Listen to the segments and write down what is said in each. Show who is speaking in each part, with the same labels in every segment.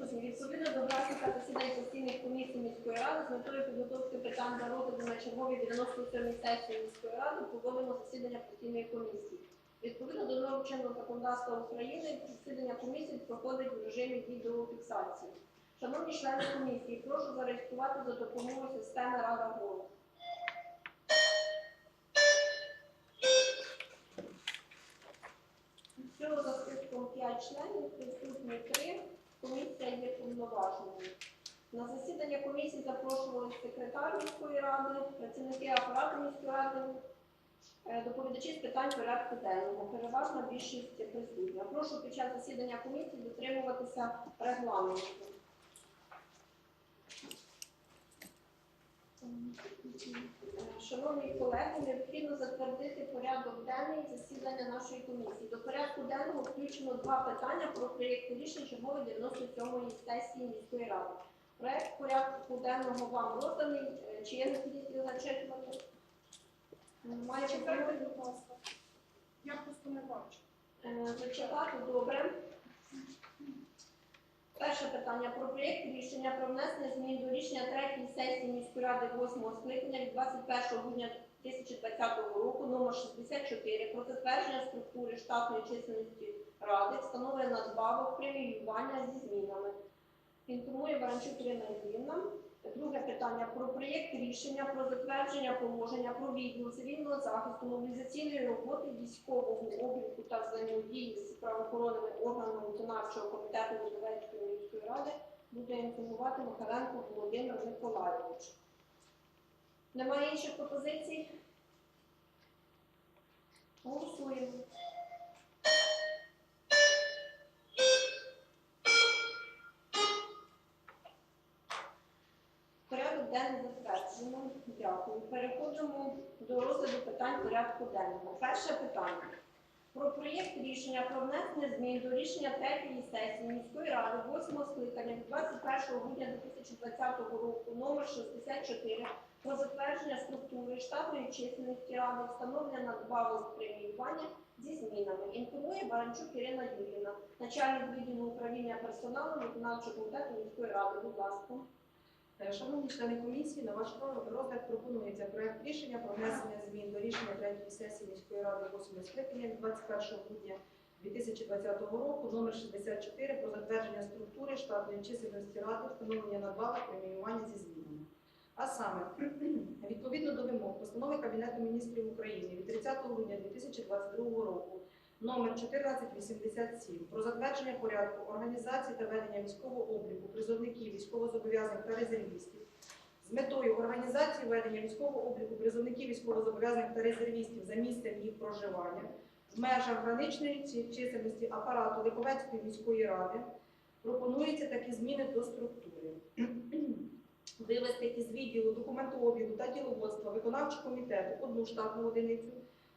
Speaker 1: Відповідно до графіка засідань постійних комісій міської ради з метою підготовки питань для розгляду на черговій 97 сесії міської ради проводимо засідання постійної комісії. Відповідно до норм законодавства України засідання комісії проходить в режимі відеофіксації. Шановні члени комісії, прошу зареєструвати за допомогою системи Рада голос. Всього за списком 5 членів, присутні 3, комісія є повноваженою. На засідання комісії запрошували секретар міської ради, працівники апарату міської ради, е, доповідачі з питань порядку денного. Переважна більшість присутня. Прошу під час засідання комісії дотримуватися регламенту. Е, Шановні колеги, необхідно затвердити порядок денний засідання нашої комісії. До порядку денного включено два питання про проєкт рішень чергової 97-ї сесії міської ради. Проект порядку денного вам розданий. Е, Чи є необхідність його зачитувати? Немає
Speaker 2: Читайте, будь ласка. Я просто не бачу.
Speaker 1: Е, Зачитати добре. Перше питання про проєкт рішення про внесення змін до рішення третьої сесії міської ради 8 скликання від 21 грудня 2020 року номер 64 про затвердження структури штатної чисельності ради, встановлення надбавок, преміювання зі змінами. Інформує Баранчук Ірина Євгенівна. Друге питання про проєкт рішення про затвердження положення про відділ цивільного захисту, мобілізаційної роботи, військового обліку та взаємодії з правоохоронними органами виконавчого комітету Лозовецької міської ради буде інформувати Михайленко Володимир Миколайович. Немає інших пропозицій? Голосуємо. Денний затверджено. Дякую. Переходимо до розгляду питань порядку денного. Перше питання. Про проєкт рішення про внесення змін до рішення третьої сесії міської ради 8 скликання від 21 грудня 2020 року номер 64 про затвердження структури штатної чисельності ради, встановлення надбавок преміювання зі змінами. Інформує Баранчук Ірина Юрівна, начальник відділу управління персоналу виконавчого комітету міської ради. Будь ласка.
Speaker 3: Е, Шановні члени комісії, на ваш розгляд пропонується проект рішення про внесення змін до рішення третьої сесії міської ради 8 скликання від 21 грудня 2020 року номер 64 про затвердження структури штатної чисельності ради, встановлення надбавок, преміювання зі змінами. А саме, відповідно до вимог постанови Кабінету міністрів України від 30 грудня 2022 року номер 1487 про затвердження порядку організації та ведення військового обліку призовників, військовозобов'язаних та резервістів з метою організації ведення військового обліку призовників військовозобов'язаних та резервістів за місцем їх проживання в межах граничної чисельності апарату Липовецької міської ради пропонується такі зміни до структури. Вивести із відділу документообігу та діловодства виконавчого комітету одну штатну одиницю,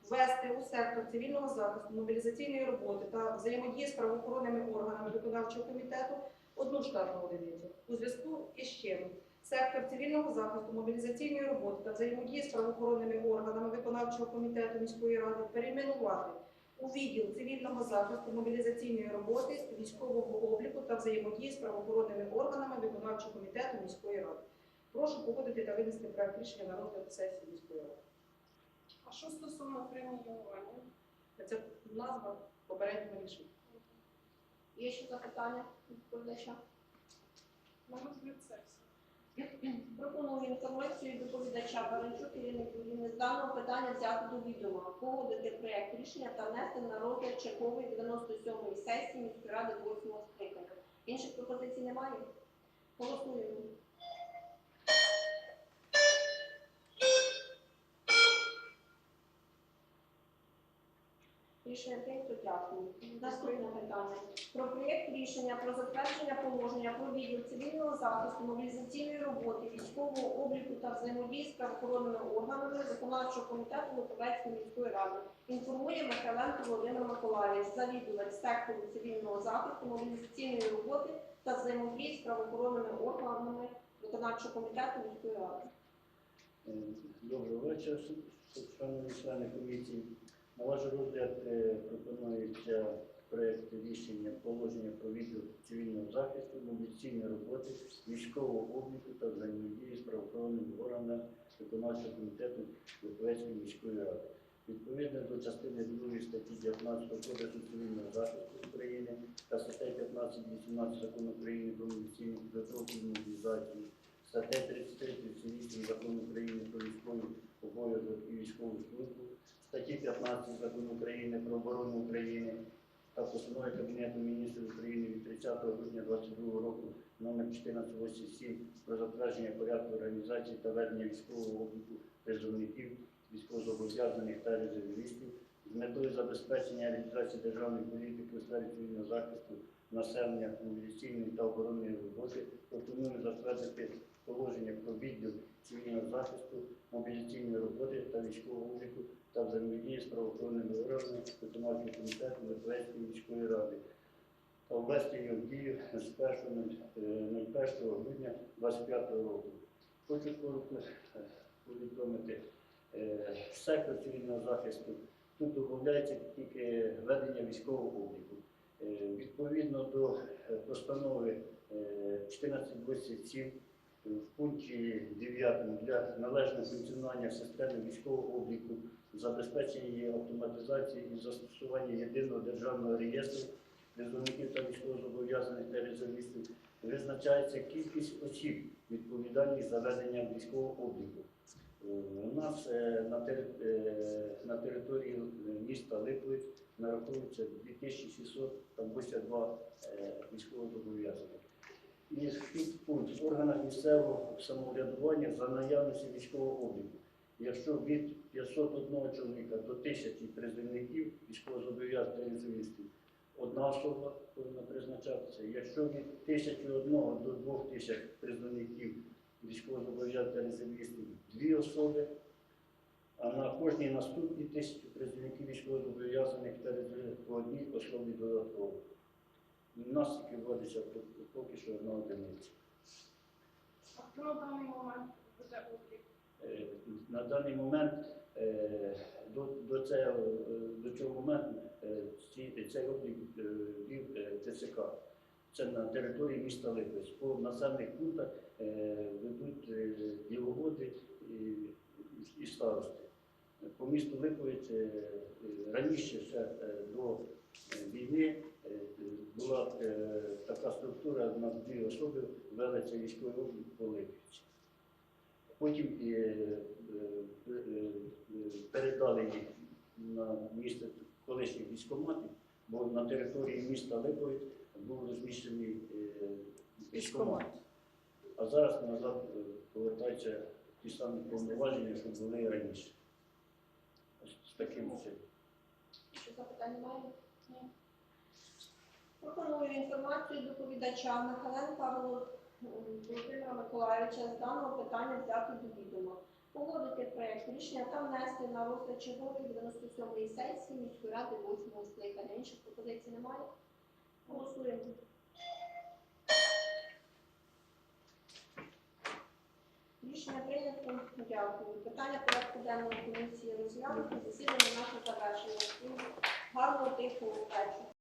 Speaker 3: ввести у сектор цивільного захисту, мобілізаційної роботи та взаємодії з правоохоронними органами виконавчого комітету одну штатну одиницю. У зв'язку із чим сектор цивільного захисту, мобілізаційної роботи та взаємодії з правоохоронними органами виконавчого комітету міської ради перейменувати у відділ цивільного захисту, мобілізаційної роботи, військового обліку та взаємодії з правоохоронними органами виконавчого комітету міської ради. Прошу погодити та винести проект рішення на розгляд сесії міської ради.
Speaker 2: А що стосовно преміювання?
Speaker 3: Це назва попереднього рішення.
Speaker 1: Є ще запитання від доповідача?
Speaker 2: На розгляд сесії.
Speaker 1: Пропоную інформацію доповідача Баранчук Юрівни з даного питання взяти до відома, погодити проєкт рішення та внести на розгляд чергової 97-ї сесії міської ради 8 скликання. Інших пропозицій немає? Голосуємо. Рішення прийнято. Дякую. Наступне питання. Про проєкт рішення про затвердження положення про відділ цивільного захисту, мобілізаційної роботи, військового обліку та взаємодії з правоохоронними органами виконавчого комітету Луковецької міської ради. Інформує Михайленко Володимир Миколаївич, завідувач сектору цивільного захисту, мобілізаційної роботи та взаємодії з правоохоронними органами виконавчого комітету міської ради.
Speaker 4: Е, Доброго вечора, шановні члени комісії. На ваш розгляд е, пропонується проект рішення положення про відділ цивільного захисту, мобілізаційної роботи, військового обліку та взаємодії з правоохоронними органами виконавчого комітету Верховецької міської ради. Відповідно до частини 2 статті 19 Кодексу цивільного захисту України та статей 15-18 Закону України про мобілізаційну підготовку і мобілізацію, статтей 33-38 Закону України про військовий обов'язок і військову службу, статті 15 Закону України про оборону України та постанови Кабінету міністрів України від 30 грудня 2022 року номер 1487 про затвердження порядку організації та ведення військового обліку призовників, військовозобов'язаних та резервістів з метою забезпечення реалізації державної політики у сфері цивільного захисту населення мобілізаційної та оборонної роботи пропонуємо затвердити положення про відділ цивільного захисту, мобілізаційної роботи та військового обліку та взаємодії з правоохоронними органами виконавчого комітету Литвецької міської ради та ввести його в дію з 1 грудня 2025 року. Хочу коротко е, повідомити е, сектор цивільного захисту. Тут додається тільки ведення військового обліку. Е, Відповідно до е, постанови е, 1427 в пункті 9 для належного функціонування системи військового обліку, забезпечення її автоматизації і застосування єдиного державного реєстру призовників та військовозобов'язаних та резервістів визначається кількість осіб, відповідальних за ведення військового обліку. Е, У нас е, е, на території міста Липовець нараховується 2682 е, військовозобов'язаних. І пункт в органах місцевого самоврядування за наявності військового обліку. Якщо від 501 чоловіка до 1000 призовників військовозобов'язаних резервістів, одна особа повинна призначатися. Якщо від 1001 до 2000 призовників військовозобов'язаних резервістів дві особи, а на кожній наступній тисячі призовників військовозобов'язаних та резервістів по одній особі додатково. Тільки вводиться поки що одна одиниця.
Speaker 2: А хто на даний момент веде облік?
Speaker 4: Е, На даний момент е, до, до, цього, е, до цього моменту е, цей облік е, вів е, ТЦК. Це на території міста Липець. По населених пунктах е, ведуть е, діловоди і, старости. По місту Липовець е, е, раніше ще е, до е, війни е, була е, така структура, у нас дві особи вели військовий облік по Липівці. Потім е, передали їх на місце колишніх військоматів, бо на території міста Липовець був розміщений військомат. А зараз назад повертаються ті самі повноваження, що були раніше. З таким чином.
Speaker 1: Ще запитань немає? Пропоную інформацію доповідача Михайленка Воло- Володимира Миколаївича з даного питання взяти до відома. Погодити проєкт рішення та внести на розгляд чергової 97-ї сесії міської ради 8 скликання. Інших пропозицій немає? Голосуємо. Рішення прийнято. Дякую. Питання порядку денного комісії розглянуто. Засідання наше завершено. pouco